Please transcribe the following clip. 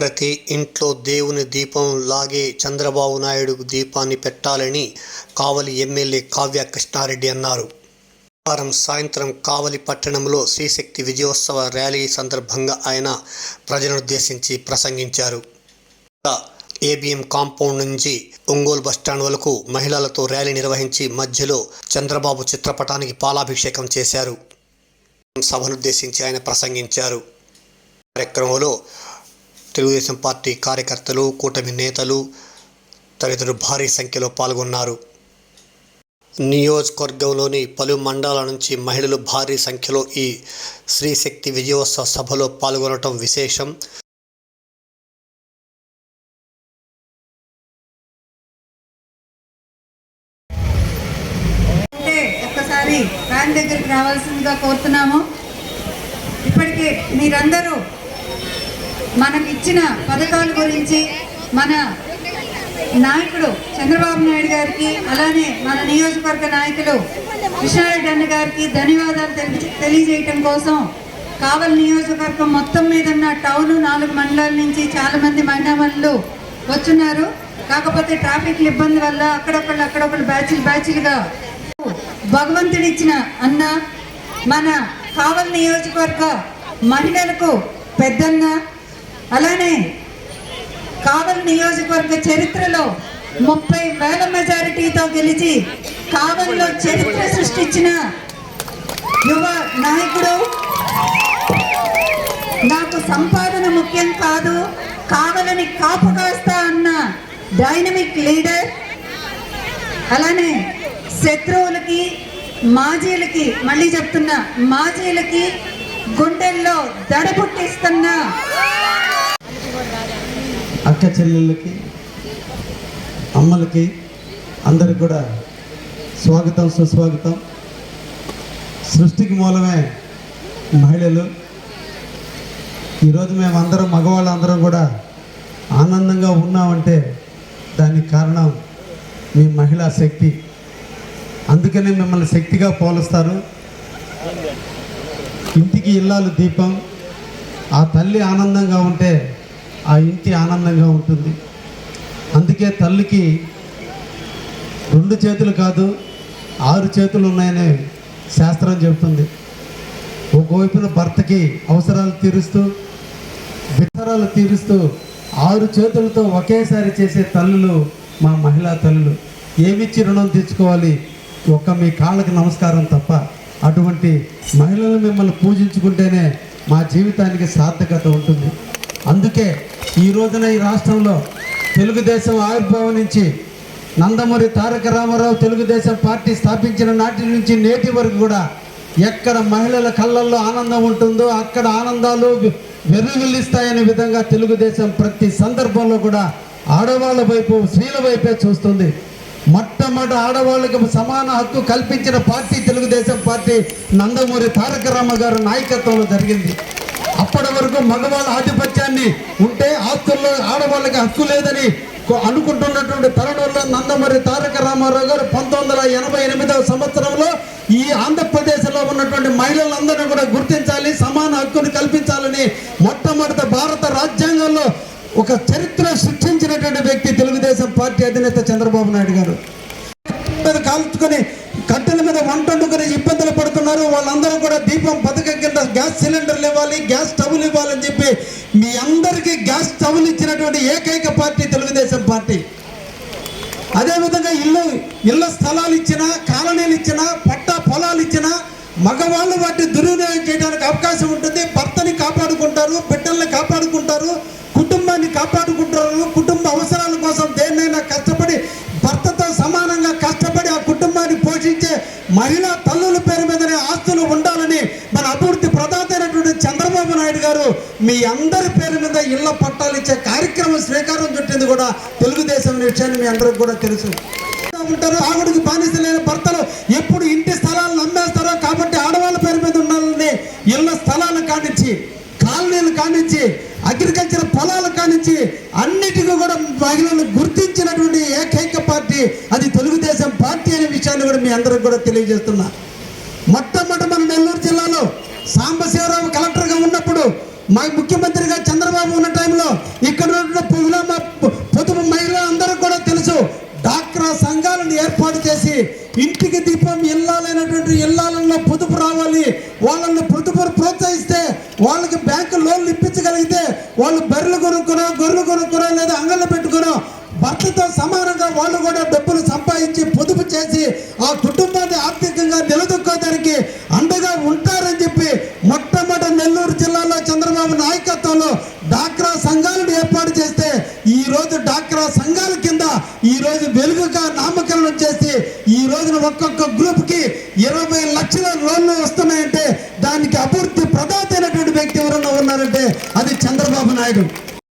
ప్రతి ఇంట్లో దేవుని దీపం లాగే చంద్రబాబు నాయుడు దీపాన్ని పెట్టాలని కావలి ఎమ్మెల్యే కావ్య కృష్ణారెడ్డి అన్నారు. వారం సాయంత్రం కావలి పట్టణంలో శ్రీశక్తి విజయోత్సవ ర్యాలీ సందర్భంగా ఆయన ప్రజలనుద్దేశించి ప్రసంగించారు. ఏబిఎం కాంపౌండ్ నుంచి ఒంగోలు బస్టాండ్ వరకు మహిళలతో ర్యాలీ నిర్వహించి మధ్యలో చంద్రబాబు చిత్రపటానికి పాలాభిషేకం చేశారు. సభనుద్దేశించి ఆయన ప్రసంగించారు. కార్యక్రమంలో తెలుగుదేశం పార్టీ కార్యకర్తలు కూటమి నేతలు తదితరులు భారీ సంఖ్యలో పాల్గొన్నారు. నియోజకవర్గంలోని పలు మండలాల నుంచి మహిళలు భారీ సంఖ్యలో ఈ శ్రీశక్తి విజయోత్సవ సభలో పాల్గొనడం విశేషం. దగ్గరికి రావాల్సిందిగా కోరుతున్నాము. ఇప్పటికే మీరందరూ మనం ఇచ్చిన పథకాల గురించి మన నాయకుడు చంద్రబాబు నాయుడు గారికి అలానే మన నియోజకవర్గ నాయకులు కృష్ణారెడ్డి అన్న గారికి ధన్యవాదాలు తెలి- తెలియజేయటం కోసం కావలి నియోజకవర్గం మొత్తం మీద ఉన్న టౌన్ నాలుగు మండలాల నుంచి చాలా మంది వచ్చున్నారు. కాకపోతే ట్రాఫిక్ ఇబ్బంది వల్ల అక్కడొకళ్ళు అక్కడొకళ్ళు బ్యాచ్లు బ్యాచ్లుగా భగవంతుడిచ్చిన అన్న మన కావలి నియోజకవర్గ మహిళలకు పెద్దన్న అలానే కావలి నియోజకవర్గ చరిత్రలో ముప్పై వేల మెజారిటీతో గెలిచి కావలిలో చరిత్ర సృష్టించిన యువ నాయకుడు. నాకు సంపాదన ముఖ్యం కాదు కావలని కాపు కాస్తా అన్న డైనమిక్ లీడర్. అలానే శత్రువులకి మాజీలకి మళ్ళీ చెప్తున్నా మాజీలకి గుండెల్లో దడ పుట్టిస్తున్నా అక్క చెల్లెళ్ళకి అమ్మలకి అందరికి కూడా స్వాగతం సుస్వాగతం. సృష్టికి మూలమే మహిళలు. ఈరోజు మేము అందరం మగవాళ్ళందరం కూడా ఆనందంగా ఉన్నామంటే దానికి కారణం మీ మహిళా శక్తి. అందుకనే మిమ్మల్ని శక్తిగా పోలుస్తారు. ఇంటికి ఇల్లాలు దీపం ఆ తల్లి ఆనందంగా ఉంటే ఆ ఇంటి ఆనందంగా ఉంటుంది. అందుకే తల్లికి రెండు చేతులు కాదు ఆరు చేతులు ఉన్నాయని శాస్త్రం చెబుతుంది. ఒకవైపున భర్తకి అవసరాలు తీరుస్తూ విచారాలు తీరుస్తూ ఆరు చేతులతో ఒకేసారి చేసే తల్లులు మా మహిళా తల్లులు. ఏమిచ్చి రుణం తెచ్చుకోవాలి? ఒక్క మీ కాళ్ళకి నమస్కారం తప్ప. అటువంటి మహిళలు మిమ్మల్ని పూజించుకుంటేనే మా జీవితానికి సార్థకత ఉంటుంది. అందుకే ఈ రోజున ఈ రాష్ట్రంలో తెలుగుదేశం ఆవిర్భావం నుంచి నందమూరి తారక రామారావు తెలుగుదేశం పార్టీ స్థాపించిన నాటి నుంచి నేటి వరకు కూడా ఎక్కడ మహిళల కళ్ళల్లో ఆనందం ఉంటుందో అక్కడ ఆనందాలు వెర్రివిల్లిస్తాయనే విధంగా తెలుగుదేశం ప్రతి సందర్భంలో కూడా ఆడవాళ్ళ వైపు స్త్రీల వైపే చూస్తుంది. మొట్టమొదటి ఆడవాళ్ళకి సమాన హక్కు కల్పించిన పార్టీ తెలుగుదేశం పార్టీ నందమూరి తారక రామ గారి నాయకత్వంలో జరిగింది. అప్పటి వరకు మగవాళ్ళ ఆధిపత్యాన్ని ఉంటే ఆస్తుల్లో ఆడవాళ్ళకి హక్కు లేదని అనుకుంటున్నటువంటి తరుణంలో నందమూరి తారక రామారావు గారు పంతొమ్మిది వందల ఎనభై ఎనిమిదవ సంవత్సరంలో ఈ ఆంధ్రప్రదేశ్లో ఉన్నటువంటి మహిళలందరినీ కూడా గుర్తించాలి సమాన హక్కుని కల్పించాలని మొట్టమొదటి భారత రాజ్యాంగంలో ఒక చరిత్ర సృష్టించినటువంటి వ్యక్తి తెలుగుదేశం పార్టీ అధినేత చంద్రబాబు నాయుడు గారు. కాల్చుకొని ఉన్నారు. వాళ్ళందరూ కూడా దీపం పథకం కింద గ్యాస్ సిలిండర్లు ఇవ్వాలి గ్యాస్ స్టవ్లు ఇవ్వాలని చెప్పి మీ అందరికీ గ్యాస్ స్టవ్లు ఇచ్చినటువంటి ఏకైక పార్టీ తెలుగుదేశం పార్టీ. అదేవిధంగా ఇల్లు ఇళ్ళ స్థలాలు ఇచ్చినా కాలనీలు ఇచ్చినా పట్టా పొలాలు ఇచ్చినా మగవాళ్ళు వాటిని దుర్వినియోగం చేయడానికి అవకాశం ఉంటుంది. భర్తని కాపాడుకుంటారు మహిళా తల్లుల పేరు మీదనే ఆస్తులు ఉండాలని మన అభివృద్ధి ప్రదాత అయినటువంటి చంద్రబాబు నాయుడు గారు మీ అందరి పేరు మీద ఇళ్ళ పట్టాలు ఇచ్చే కార్యక్రమం శ్రీకారం చుట్టింది కూడా తెలుగుదేశం విషయాన్ని మీ అందరికి కూడా తెలుసు. ఉంటారు ఆవిడకి బానిస లేని భర్తలు ఎప్పుడు ఇంటి స్థలాలను అమ్మేస్తారో కాబట్టి ఆడవాళ్ళ పేరు మీద ఉండాలని ఇళ్ళ స్థలాలు కానిచ్చి కాలనీలు కానిచ్చి అగ్రికల్చర్ పొలాలు కానిచ్చి అన్నిటికీ కూడా మహిళలను గుర్తించినటువంటి ఏకైక పార్టీ అది తెలుగుదేశం పార్టీ. విషయాన్ని కూడా మీ అందరికి కూడా తెలియజేస్తున్నా. మొట్టమొదటి మన నెల్లూరు జిల్లాలో సాంబశివరావు కలెక్టర్గా ఉన్నప్పుడు మా ముఖ్యమంత్రిగా చంద్రబాబు ఉన్న టైంలో ఇక్కడ ఉన్న పొదుపు మహిళలు అందరూ కూడా తెలుసు. డాక్రా సంఘాలను ఏర్పాటు చేసి ఇంటికి దీపం ఇల్లాలైనటువంటి ఇల్లాలలో పొదుపు రావాలి. వాళ్ళని పొదుపు ప్రోత్సహిస్తే వాళ్ళకి బ్యాంకు లోన్లు ఇప్పించగలిగితే వాళ్ళు బర్రెలు కొనుక్కునో గొర్రెలు కొనుక్కునో లేదా అంగళ్ళు పెట్టుకునో భర్తతో సమానంగా వాళ్ళు కూడా డబ్బులు సంపాదించి పొదుపు చేసి ఆ కుటుంబాన్ని ఆర్థికంగా నిలదొక్కోదానికి అండగా ఉంటారని చెప్పి మొట్టమొదటి నెల్లూరు జిల్లాలో చంద్రబాబు నాయకత్వంలో డాక్రా సంఘాలను ఏర్పాటు చేస్తే ఈ రోజు డాక్రా సంఘాల కింద ఈ రోజు వెలుగుగా నామకరణం చేసి ఈ రోజున ఒక్కొక్క గ్రూప్కి ఇరవై లక్షల లోన్లు వస్తున్నాయంటే దానికి అభివృద్ధి ప్రదాత అయినటువంటి వ్యక్తి ఎవరన్నా ఉన్నారంటే అది చంద్రబాబు నాయుడు.